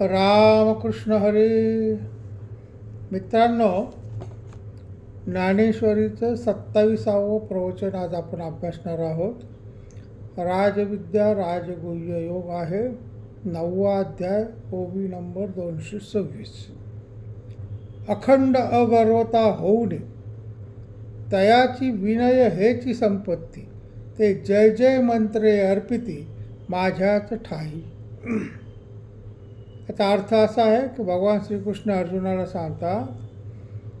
रामकृष्ण हरी. मित्रांनो ज्ञानेश्वरीचं सत्ताविसावं प्रवचन आज आपण अभ्यासणार आहोत. राजविद्या राजगुह्य योग आहे. नववा अध्याय ओवी नंबर दोनशे सव्वीस. अखंड अगर्वता होऊ नये तयाची विनय हेची संपत्ती ते जय जय मंत्रे अर्पिती माझ्याच ठाई. याचा अर्थ असा आहे की भगवान श्रीकृष्ण अर्जुनाला सांगतात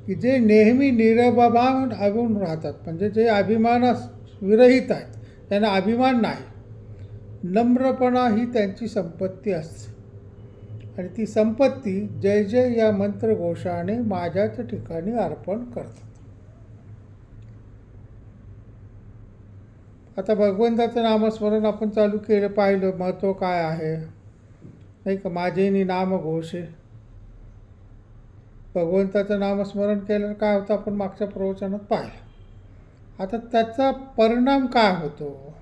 की जे नेहमी निरभिमान अभिमान राहतात म्हणजे जे अभिमानास विरहित आहेत त्यांना अभिमान नाही नम्रपणा ही त्यांची संपत्ती असते. आणि ती संपत्ती जय जय या मंत्रघोषाने माझ्याच ठिकाणी अर्पण करतात. आता भगवंताचं नामस्मरण आपण चालू केलं पाहिलं महत्त्व काय आहे? नाही का? माझे नाम घोषे भगवंताचं नामस्मरण केलं काय होतं? आपण मागच्या प्रवचनात पाहिलं. आता त्याचा परिणाम काय होतो?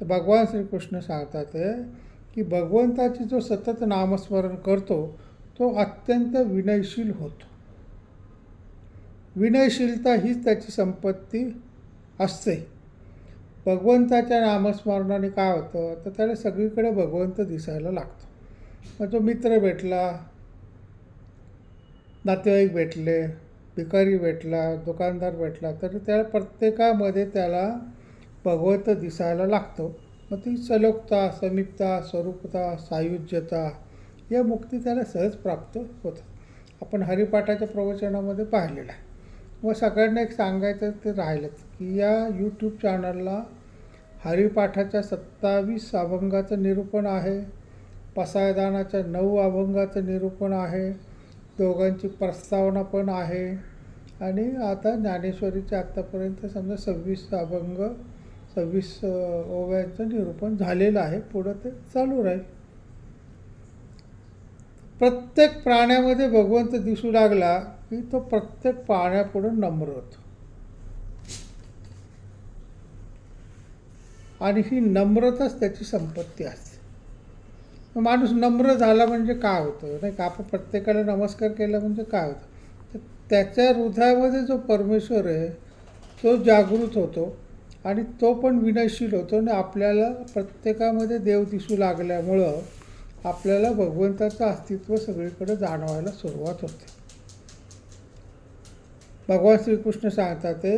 तर भगवान श्रीकृष्ण सांगतात की भगवंताची जो सतत नामस्मरण करतो तो अत्यंत विनयशील होतो. विनयशीलता हीच त्याची संपत्ती असते. भगवंताच्या नामस्मरणाने काय होतं? तर त्याला सगळीकडे भगवंत दिसायला लागतो. मग तो मित्र भेटला नातेवाईक भेटले भिकारी भेटला दुकानदार भेटला तर त्या प्रत्येकामध्ये त्याला भगवंत दिसायला लागतो. मग ती सलोकता समीपता स्वरूपता सायुज्यता या मुक्ती त्याला सहज प्राप्त होतात. आपण हरिपाठाच्या प्रवचनामध्ये पाहिलेलं आहे. व सगळ्यांना एक सांगायचं ते राहिलंच की या यूट्यूब चॅनलला हरिपाठाच्या सत्तावीस अभंगाचं निरूपण आहे. पसायदानाच्या नऊ अभंगाचं निरूपण आहे. दोघांची प्रस्तावना पण आहे. आणि आता ज्ञानेश्वरीचे आत्तापर्यंत समजा सव्वीस अभंग सव्वीस ओव्यांचं निरूपण झालेलं आहे. पुढं ते चालू राहील. प्रत्येक प्राण्यामध्ये भगवंत दिसू लागला की तो प्रत्येक प्राण्यापुढं नम्र होतो. आणि ही नम्रताच त्याची संपत्ती असते. माणूस नम्र झाला म्हणजे काय होतं? नाही का? आपण प्रत्येकाला नमस्कार केला म्हणजे काय होतं? तर त्याच्या हृदयामध्ये जो परमेश्वर आहे तो जागृत होतो आणि तो पण विनयशील होतो आणि आपल्याला प्रत्येकामध्ये देव दिसू लागल्यामुळं आपल्याला भगवंताचं अस्तित्व सगळीकडे जाणवायला सुरुवात होते. भगवान श्रीकृष्ण सांगतात ते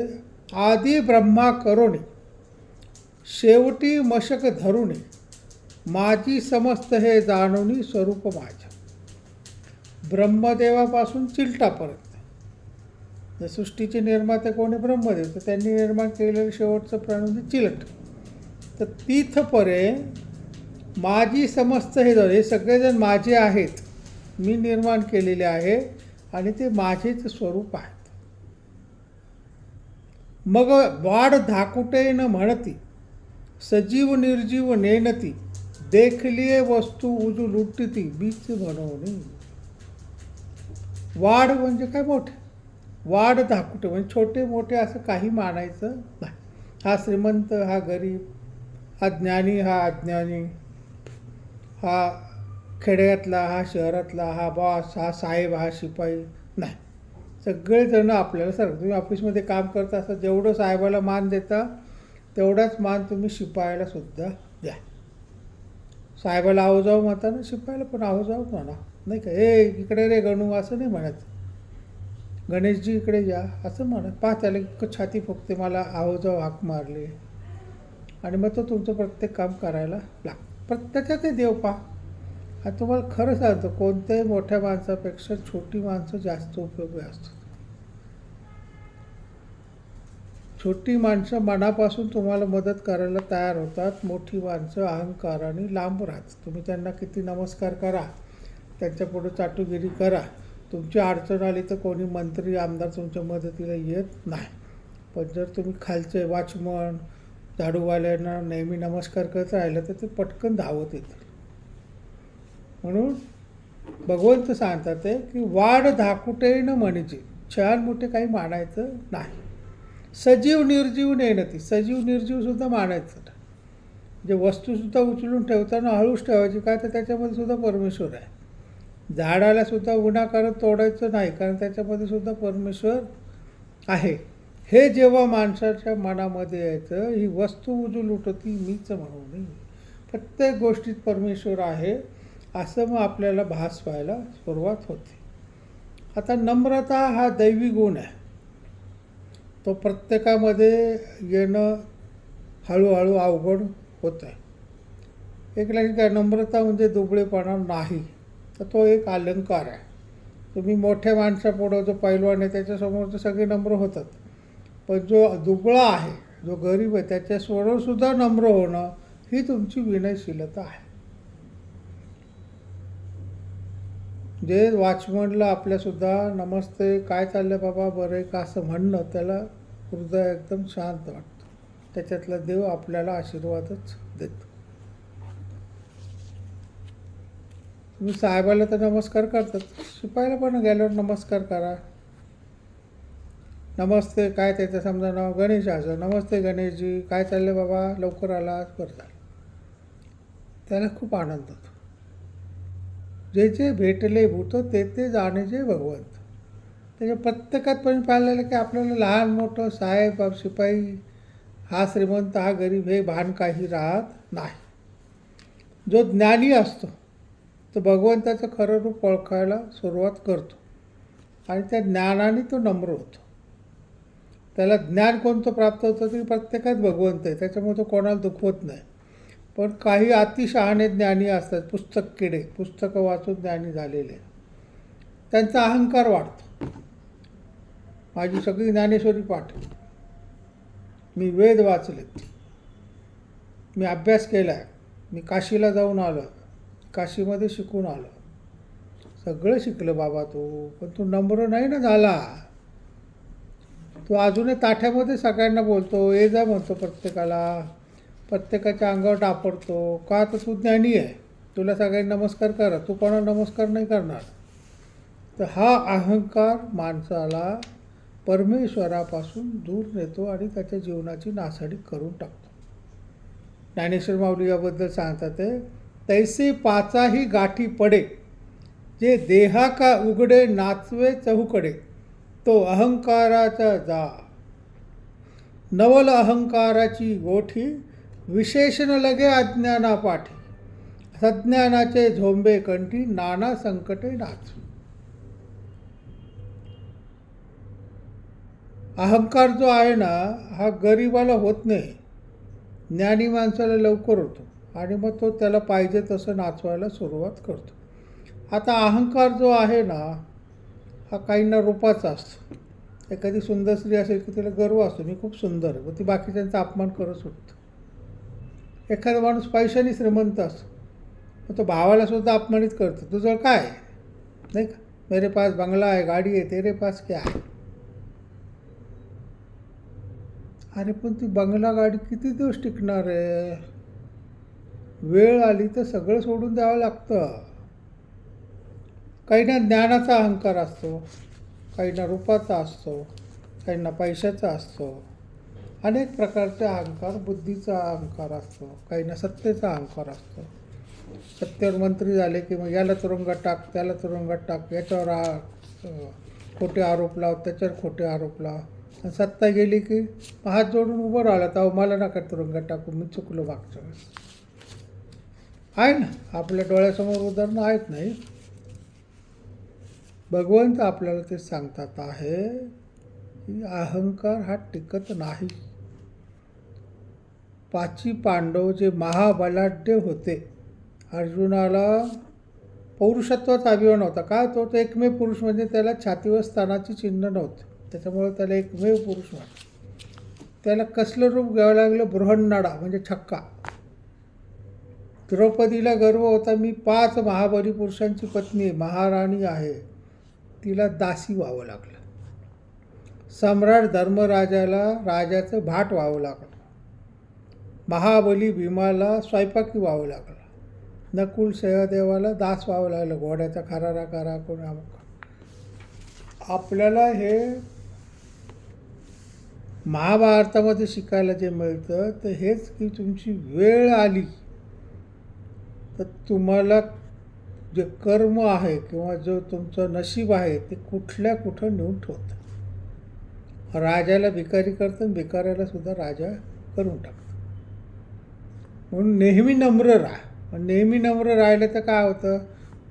आदी ब्रह्मा करोने शेवटी मशक धरुणे माझी समस्त हे जाणवणी स्वरूप माझ्या. ब्रह्मदेवापासून चिलटापर्यंत. सृष्टीचे निर्माते कोणी ब्रह्मदेव. तर त्यांनी निर्माण केलेलं शेवटचं प्राणी म्हणजे चिलट. तर तिथपर्यंत माझी समस्त हे हे सगळेजण माझे आहेत. मी निर्माण केलेले आहे आणि ते माझेच स्वरूप आहेत. मग वाढ धाकुटे न म्हणती सजीव निर्जीव नेनती. देखलिये वस्तू उजू लुटती बीच बनवणे. वाढ म्हणजे काय मोठे? वाढ धाकुटे म्हणजे छोटे मोठे असं काही मानायचं नाही. हा श्रीमंत हा गरीब हा ज्ञानी हा अज्ञानी हा खेड्यातला हा शहरातला हा बॉस हा साहेब हा शिपाई नाही. सगळेजणं आपल्याला सर तुम्ही ऑफिसमध्ये काम करता असं जेवढं साहेबाला मान देता तेवढाच मान तुम्ही शिपायाला सुद्धा द्या. साहेबाला आहो जाऊ म्हणताना शिपायला पण आहो जाऊ म्हणा. नाही का? हे इकडे रे गणू असं नाही म्हणत. गणेशजी इकडे या असं म्हणत. पहा त्याला छाती फुकते मला आहो जाऊ हाक मारली. आणि मग तो तुमचं प्रत्येक काम करायला लाग प्रत्येकात ते देव पहा. आणि तुम्हाला खरं सांगतो कोणत्याही मोठ्या माणसापेक्षा छोटी माणसं जास्त उपयोगी असतो छोटी माणसं मनापासून तुम्हाला मदत करायला तयार होतात. मोठी माणसं अहंकाराने लांब राहतात. तुम्ही त्यांना किती नमस्कार करा त्यांच्यापुढं चाटुगिरी करा. तुमची अडचण आली तर कोणी मंत्री आमदार तुमच्या मदतीला येत नाही. पण जर तुम्ही खालचे वॉचमन झाडूवाल्यांना नेहमी नमस्कार करत राहिलं तर ते पटकन धावत येतील. म्हणून भगवंत सांगतात ते की वाढ धाकुटे न म्हणजे छान मोठे काही मानायचं नाही. सजीव निर्जीव नेणती सजीव निर्जीवसुद्धा मानायचं जे वस्तूसुद्धा उचलून ठेवताना हळूच ठेवायची. काय तर त्याच्यामध्ये सुद्धा परमेश्वर आहे. झाडाला सुद्धा विनाकारण तोडायचं नाही. कारण त्याच्यामध्ये सुद्धा परमेश्वर आहे. हे जेव्हा माणसाच्या मनामध्ये यायचं ही वस्तू उजूल उठवती मीच म्हणून प्रत्येक गोष्टीत परमेश्वर आहे असं मग आपल्याला भास व्हायला सुरुवात होते. आता नम्रता हा दैवी गुण आहे. तो प्रत्येकामध्ये येणं हळूहळू अवघड होत आहे एक लक्षात घ्या नम्रता म्हणजे दुबळेपणा नाही. तर तो एक अलंकार आहे. तुम्ही मोठ्या माणसापुढं जो पैलवान आहे त्याच्यासमोर तर सगळे नम्र होतात. पण जो दुबळा आहे जो गरीब आहे त्याच्यासमोरसुद्धा नम्र होणं ही तुमची विनयशीलता आहे. जे वॉचमनला आपल्यासुद्धा नमस्ते काय चाललं बाबा बरं आहे का असं म्हणणं त्याला हृदय एकदम शांत वाटतं. त्याच्यातला देव आपल्याला आशीर्वादच देतो. तुम्ही साहेबाला तर नमस्कार करतात. शिपायला पण गेल्यावर नमस्कार करा. नमस्ते काय त्याचं समजा नाव? गणेश असं नमस्ते गणेशजी काय चाललं बाबा? लवकर आला बरं झालं. त्याला खूप आनंद होतो. जे जे भेटले भूत ते ते जाणेचे भगवंत. त्याच्या प्रत्येकात पण पाहिलेलं की आपल्याला लहान मोठं साहेब शिपाई हा श्रीमंत हा गरीब हे भान काही राहत नाही. जो ज्ञानी असतो तो भगवंताचं खरं रूप ओळखायला सुरुवात करतो. आणि त्या ज्ञानाने तो नम्र होतो. त्याला ज्ञान कोणतं प्राप्त होतं? तरी प्रत्येकात भगवंत आहे. त्याच्यामुळे तो कोणाला दुखवत नाही. पण काही अतिशहाणे ज्ञानी असतात. पुस्तक किडे पुस्तकं वाचून ज्ञानी झालेले त्यांचा अहंकार वाढतो. माझी सगळी ज्ञानेश्वरी पाठ. मी वेद वाचलेत. मी अभ्यास केला आहे मी काशीला जाऊन आलो काशीमध्ये शिकून आलो सगळं शिकलं बाबा तू पण तू नम्र नाही ना झाला. तू अजूनही ताठ्यामध्ये सगळ्यांना बोलतो ये जा म्हणतो प्रत्येकाला. प्रत्येकाच्या अंगावर टापडतो. का तर तू ज्ञानी आहे? तुला सगळ्यांनी नमस्कार करा. तू कोणाला नमस्कार नाही करणार? तर हा अहंकार माणसाला परमेश्वरापासून दूर नेतो आणि त्याच्या जीवनाची नासाडी करून टाकतो. ज्ञानेश्वर माऊली याबद्दल सांगतात ते तैसे पाचाही गाठी पडे जे देहा का उघडे नाचवे चहूकडे तो अहंकाराचा जा. नवल अहंकाराची गोठी विशेषण लगे अज्ञानापाठी सज्ञानाचे झोंबे कंठी नाना संकटे नाच. अहंकार जो आहे ना हा गरिबाला होत नाही. ज्ञानी माणसाला लवकर होतो आणि मग तो त्याला पाहिजे तसं नाचवायला सुरुवात करतो. आता अहंकार जो आहे ना हा काहींना रूपाचा असतो. एखादी सुंदर स्त्री असेल की तिला गर्व असतो मी खूप सुंदर आहे मग ती बाकीच्यांचा अपमान करत सुटतो एखादा माणूस पैशाने श्रीमंत असतो मग तो भावाला सुद्धा अपमानित करतो. तुझं काय नाही का? मेरे पास बंगला आहे गाडी आहे तेरे पास क्या आहे? अरे पण ती बंगला गाडी किती दिवस टिकणार आहे? वेळ आली तर सगळं सोडून द्यावं लागतं. काहींना ज्ञानाचा अहंकार असतो काहींना रूपाचा असतो काहींना पैशाचा असतो. अनेक प्रकारचे अहंकार बुद्धीचा अहंकार असतो काहींना सत्तेचा अहंकार असतो. सत्तेवर मंत्री झाले की मग याला तुरुंगात टाक त्याला तुरुंगात टाक याच्यावर आ खोटे आरोप लाव त्याच्यावर खोटे आरोप लाव. आणि सत्ता गेली की हात जोडून उभं राहिला तर मला नका तुरुंगात टाकू मी चुकलो मागच्या वेळेस. आहे ना? आपल्या डोळ्यासमोर उदाहरणं आहेत नाही भगवंत आपल्याला ते सांगतात आहे की अहंकार हा टिकत नाही. पाची पांडव जे महाबलाढ्य होते. अर्जुनाला पौरुषत्वाचा अभिमान होता. का तो तो एकमेव पुरुष म्हणजे त्याला छातीवर स्थानाची चिन्ह नव्हतं. त्याच्यामुळे त्याला एकमेव पुरुष म्हणतो त्याला कसलं रूप घ्यावं लागलं? बृहन्नाडा म्हणजे छक्का. द्रौपदीला गर्व होता मी पाच महाबली पुरुषांची पत्नी आहे महाराणी आहे. तिला दासी व्हावं लागलं. सम्राट धर्मराजाला राजाचं भाट व्हावं लागलं. महाबली भीमाला स्वयंपाकी व्हावं लागलं. नकुल सहदेवाला दास व्हावं लागलं. घोड्याचा खरारा करा कोण आपल्याला हे महाभारतामध्ये शिकायला जे मिळतं तर हेच की तुमची वेळ आली तर तुम्हाला जे कर्म आहे किंवा जो तुमचं नशीब आहे ते कुठल्या कुठं नेऊन ठेवतं. राजाला भिकारी करतं भिकाऱ्याला सुद्धा राजा करून टाकतो म्हणून नेहमी नम्र राहा. नेहमी नम्र राहिलं तर काय होतं?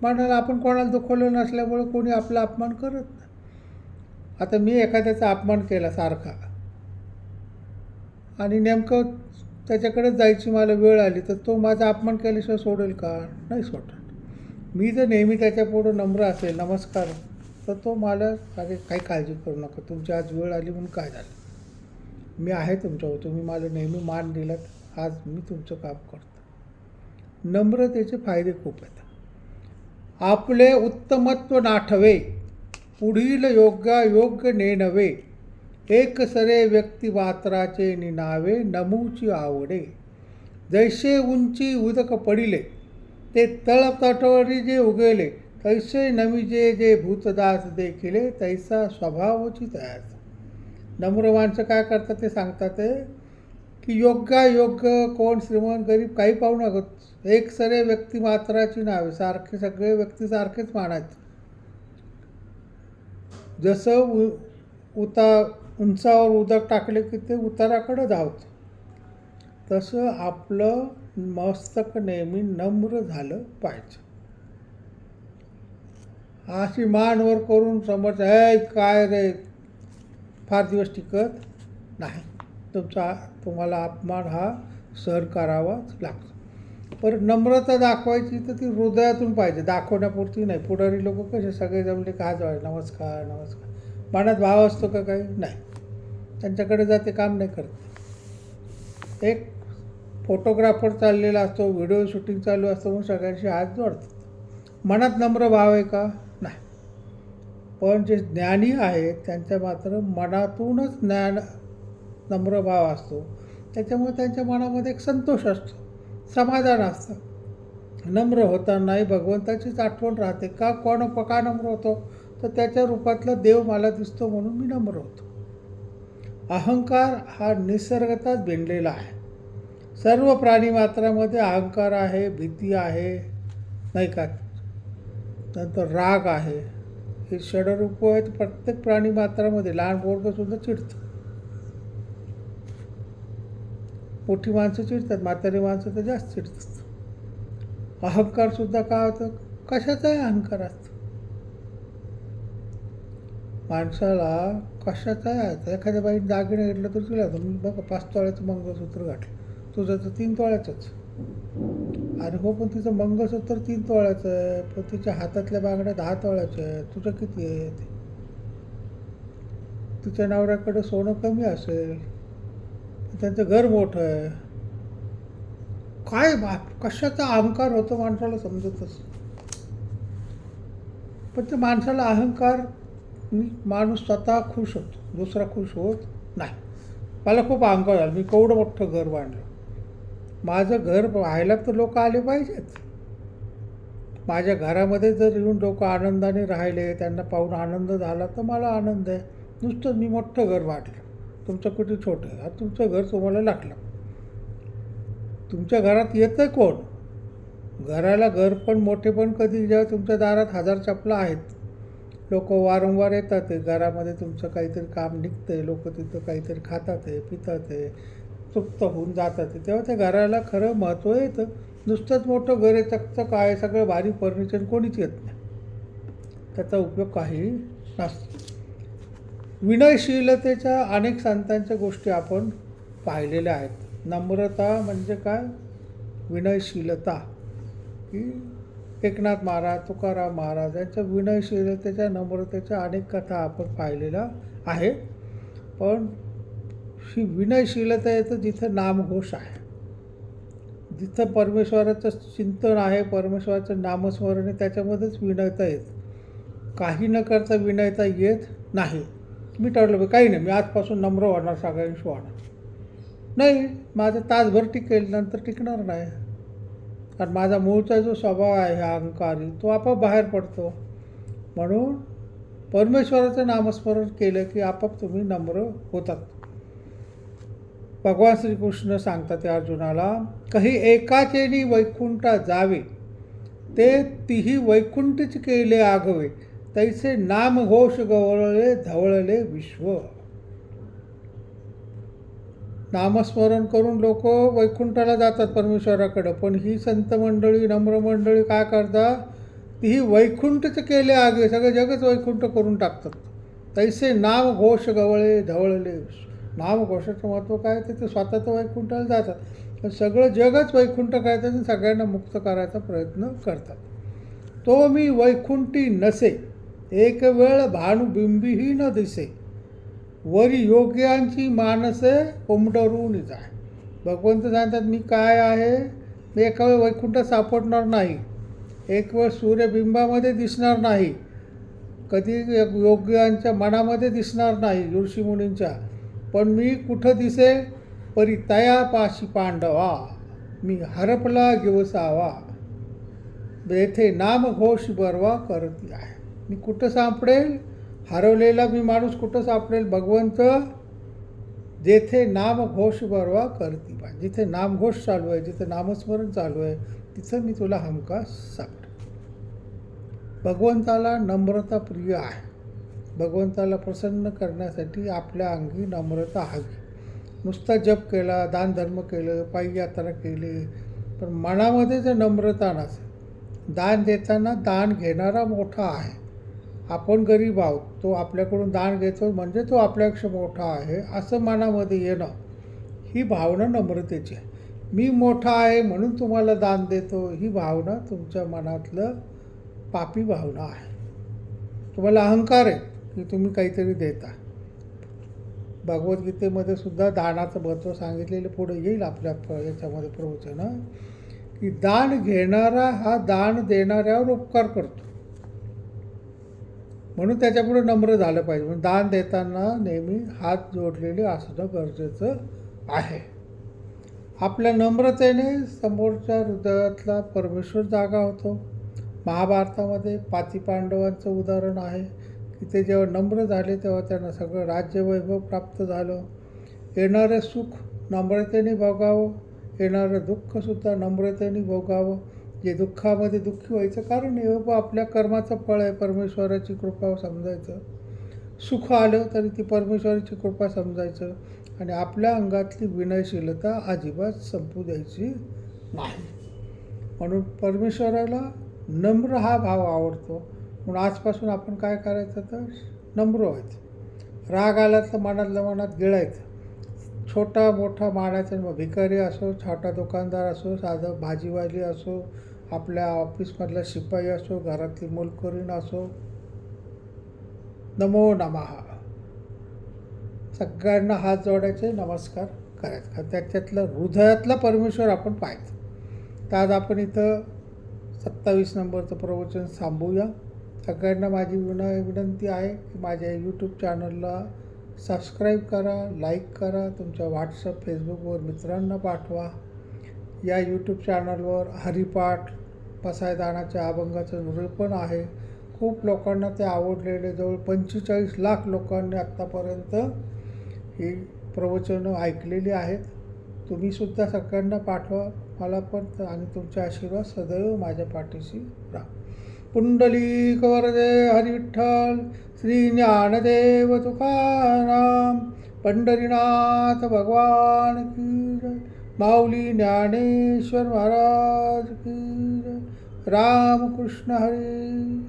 म्हणाला आपण कोणाला दुखवलं नसल्यामुळे कोणी आपला अपमान करत नाही. आता मी एखाद्याचा अपमान केला सारखा. आणि नेमकं त्याच्याकडेच जायची मला वेळ आली तर तो माझा अपमान केल्याशिवाय सोडेल का? नाही सोडेल मी जर नेहमी त्याच्यापुढं नम्र असेल नमस्कार तर तो मला अरे काही काळजी करू नका. तुमची आज वेळ आली म्हणून काय झालं? मी आहे तुमच्यावर. तुम्ही मला नेहमी मान दिलात. आज मी तुमचं काम करतो. नम्रतेचे फायदे खूप आहेत. आपले उत्तमत्व नाठवे पुढील योग्य योग्य नेणवे एकसरे व्यक्तिमात्राचे निनावे नमूची आवडे. जैसे उंची उदक पडिले ते तळतटवरी जे उगेले तैसे नमीजे जे भूतदास देखिले तैसा स्वभावची तयार नम्र माणसं काय करतात ते सांगतात ते? की योग्य योग्य कोण श्रीमंत गरीब काही पाहू नका एक सरे व्यक्ती मात्राची नावे सारखे सगळे व्यक्ती सारखेच मानायचे. जसं उ उता उंचावर उदक टाकले की ते उताराकडे धावतं. तसं आपलं मस्तक नेहमी नम्र झालं पाहिजे. अशी मानवर करून समज काय रे? फार दिवस टिकत नाही. तुमचा तुम्हाला अपमान हा सहन करावाच लागतो. पर नम्रता दाखवायची तर ती हृदयातून पाहिजे दाखवण्यापुरती नाही. पुढारी लोक कसे सगळे जमले का जावे नमस्कार नमस्कार. मनात भाव असतो का काही? नाही. त्यांच्याकडे जाते काम नाही करत. एक फोटोग्राफर चाललेला असतो व्हिडिओ शूटिंग चालू असतो म्हणून सगळ्यांशी हात जोडतात. मनात नम्र भाव आहे का? नाही. पण जे ज्ञानी आहेत त्यांच्या मात्र मनातूनच ज्ञान नम्र भाव असतो. त्याच्यामुळे त्यांच्या मनामध्ये एक संतोष असतो. समाधान असतं. नम्र होतानाही भगवंताचीच आठवण राहते. का कोण का नम्र होतो? तर त्याच्या रूपातला देव मला दिसतो म्हणून मी नम्र होतो. अहंकार हा निसर्गताच भिनलेला आहे. सर्व प्राणी मात्रामध्ये अहंकार आहे भीती आहे नाही का? नंतर राग आहे. हे षडरूप आहेत प्रत्येक प्राणी मात्रामध्ये. लहान पोरगंसुद्धा चिडतं. मोठी माणसं चिडतात म्हातारी माणसं तर जास्त चिडतात. अहंकारसुद्धा काय होतं? कशाचाही अहंकार असतो. माणसाला कशाचाही आहे एखाद्या बाई दागिने घेतलं तर तुला मी बघा पाच तोळ्याचं मंगळसूत्र घातलं. तुझं तर तीन तोळ्याचंच. अरे हो पण तिचं मंगळसूत्र तीन तोळ्याचं आहे पण तिच्या हातातल्या बांगड्या दहा तोळ्याच्या आहे तुझं किती आहे? तिच्या नवऱ्याकडे सोनं कमी असेल त्यांचं घर मोठं आहे. काय बा कशाचा अहंकार होतो माणसाला समजतच पण त्या माणसाला अहंकार माणूस स्वतः खुश होतो दुसरा खुश होत नाही. मला खूप अहंकार झाला. मी केवढं मोठं घर बांधलं. माझं घर पाहायला तर लोक आले पाहिजेत. माझ्या घरामध्ये जर येऊन लोक आनंदाने राहिले त्यांना पाहून आनंद झाला तर मला आनंद आहे. नुसतं मी मोठं घर वाटलं तुमचं कुठे छोटं आहे? आता तुमचं घर तुम्हाला लागलं. तुमच्या घरात येतं आहे कोण? घराला घर पण मोठे पण कधी जेव्हा तुमच्या दारात हजार चपला आहेत लोक वारंवार येतात आहे घरामध्ये तुमचं काहीतरी काम निघतं आहे लोक तिथं काहीतरी खातात आहे पितात आहे तृप्त होऊन जातात आहे. तेव्हा त्या घराला खरं महत्त्व येतं. नुसतंच मोठं घर आहे चकचक आहे सगळं भारी फर्निचर कोणीच येत नाही. त्याचा उपयोग काही नसतो. विनयशीलतेच्या अनेक संतांच्या गोष्टी आपण पाहिलेल्या आहेत. नम्रता म्हणजे काय? विनयशीलता. की एकनाथ महाराज तुकाराम महाराज यांच्या विनयशीलतेच्या नम्रतेच्या अनेक कथा आपण पाहिलेल्या आहे पण ही विनयशीलता येतं जिथं नामघोष आहे जिथं परमेश्वराचं चिंतन आहे परमेश्वराचं नामस्मरण आहे त्याच्यामध्येच विनयता येत. काही न करता विनयता येत नाही. मी ठरलं काही नाही मी आजपासून नम्र होणार सगळ्यांशी होणार नाही माझं तासभर टिकेल नंतर टिकणार नाही. कारण माझा मूळचा जो स्वभाव आहे हा अहंकारी तो आपोआप बाहेर पडतो. म्हणून परमेश्वराचं नामस्मरण केलं की आपोआप तुम्ही नम्र होतात. भगवान श्रीकृष्ण सांगतात त्या अर्जुनाला काही एकाचेनी वैकुंठा जावे ते तिही वैकुंठच केले आगवे. तैसे नामघोष गवळले धवळले विश्व. नामस्मरण करून लोक वैकुंठाला जातात परमेश्वराकडं. पण ही संत मंडळी नम्र मंडळी काय करतात ती वैकुंठच केले आगे. सगळं जगच वैकुंठ करून टाकतात. तैसे नाम घोष गवळे धवळले नामघोषाचं महत्त्व काय? ते ते वैकुंठाला जातात. पण सगळं जगच वैकुंठ करायचं आणि सगळ्यांना मुक्त करायचा प्रयत्न करतात. तो मी वैकुंठी नसे. एक वेळ भानुबिंबीही न दिसे. वरी योग्यांची मानसे उमडरून जाय. भगवंत सांगतात मी काय आहे? मी एका वेळ वैकुंठ सापडणार नाही. एक वेळ सूर्यबिंबामध्ये दिसणार नाही. कधी योग्यांच्या मनामध्ये दिसणार नाही ऋषीमुनींच्या पण मी कुठं दिसे? परी तयापाशी पांडवा. मी हरपला गिवसावा. येथे नामघोष बरवा करती आहे. मी कुठं सापडेल? हरवलेला मी माणूस कुठं सापडेल? भगवंत जेथे नामघोष बरवा करती बा जिथे नामघोष चालू आहे जिथे नामस्मरण चालू आहे तिथं मी तुला हमखास सापडेल. भगवंताला नम्रता प्रिय आहे. भगवंताला प्रसन्न करण्यासाठी आपल्या अंगी नम्रता हवी. नुसता जप केला दानधर्म केलं पायी यात्रा केली पण मनामध्ये जर नम्रता नसेल. दान देताना दान घेणारा मोठा आहे. आपण गरीब आहोत तो आपल्याकडून दान घेतो म्हणजे तो आपल्यापेक्षा मोठा आहे असं मनामध्ये येणं ही भावना नम्रतेची आहे. मी मोठा आहे म्हणून तुम्हाला दान देतो ही भावना तुमच्या मनातलं पापी भावना आहे. तुम्हाला अहंकार आहे की तुम्ही काहीतरी देता. भगवद्गीतेमध्ये सुद्धा दानाचं महत्त्व सांगितलेलं पुढे येईल आपल्या याच्यामध्ये प्रवचन की दान घेणारा हा दान देणाऱ्यावर उपकार करतो. म्हणून त्याच्यापुढे नम्र झालं पाहिजे. म्हणून दान देताना नेहमी हात जोडलेले असणं गरजेचं आहे. आपल्या नम्रतेने समोरच्या हृदयातला परमेश्वर जागा होतो. महाभारतामध्ये पाती पांडवांचं उदाहरण आहे की ते जेव्हा नम्र झाले तेव्हा त्यांना सगळं राज्यवैभव प्राप्त झालं. येणारं सुख नम्रतेने भोगावं येणारं दुःखसुद्धा नम्रतेने भोगावं. जे दुःखामध्ये दुःखी व्हायचं कारण हे बाबा आपल्या कर्माचं फळ आहे परमेश्वराची कृपा समजायचं. सुख आलं तरी ती परमेश्वराची कृपा समजायचं. आणि आपल्या अंगातली विनयशीलता अजिबात संपू द्यायची नाही. म्हणून परमेश्वराला नम्र हा भाव आवडतो. म्हणून आजपासून आपण काय करायचं तर? नम्र व्हायचं. राग आला तर मनातल्या मनात गिळायचं. छोटा मोठा माडाचा मग भिकारी असो छोटा दुकानदार असो साधं भाजीवाली असो आपल्या ऑफिसमधला शिपाई असो घरातली मुलकरीण असो नमो नमहा सगळ्यांना हात जोडायचे नमस्कार करायचं. कारण त्याच्यातलं हृदयातला परमेश्वर आपण पाहायचं. तर आज आपण इथं सत्तावीस नंबरचं प्रवचन थांबूया सगळ्यांना माझी विनय विनंती आहे की माझ्या यूट्यूब चॅनलला सबस्क्राईब करा लाईक करा तुमच्या व्हॉट्सअप फेसबुकवर मित्रांना पाठवा. या यूट्यूब चॅनलवर हरिपाठ पसायदानाच्या अभंगाचं नृत्य पण आहे. खूप लोकांना ते आवडलेले जवळ पंचेचाळीस लाख लोकांनी आत्तापर्यंत ही प्रवचनं ऐकलेली आहेत. तुम्हीसुद्धा सगळ्यांना पाठवा. मला पण आणि तुमचे आशीर्वाद सदैव माझ्या पाठीशी राहा. पुंडलिक वरदे हरिविठ्ठल श्री ज्ञानदेव तुकाराम पंढरीनाथ भगवान की माऊली ज्ञानेश्वर महाराज की रामकृष्ण हरी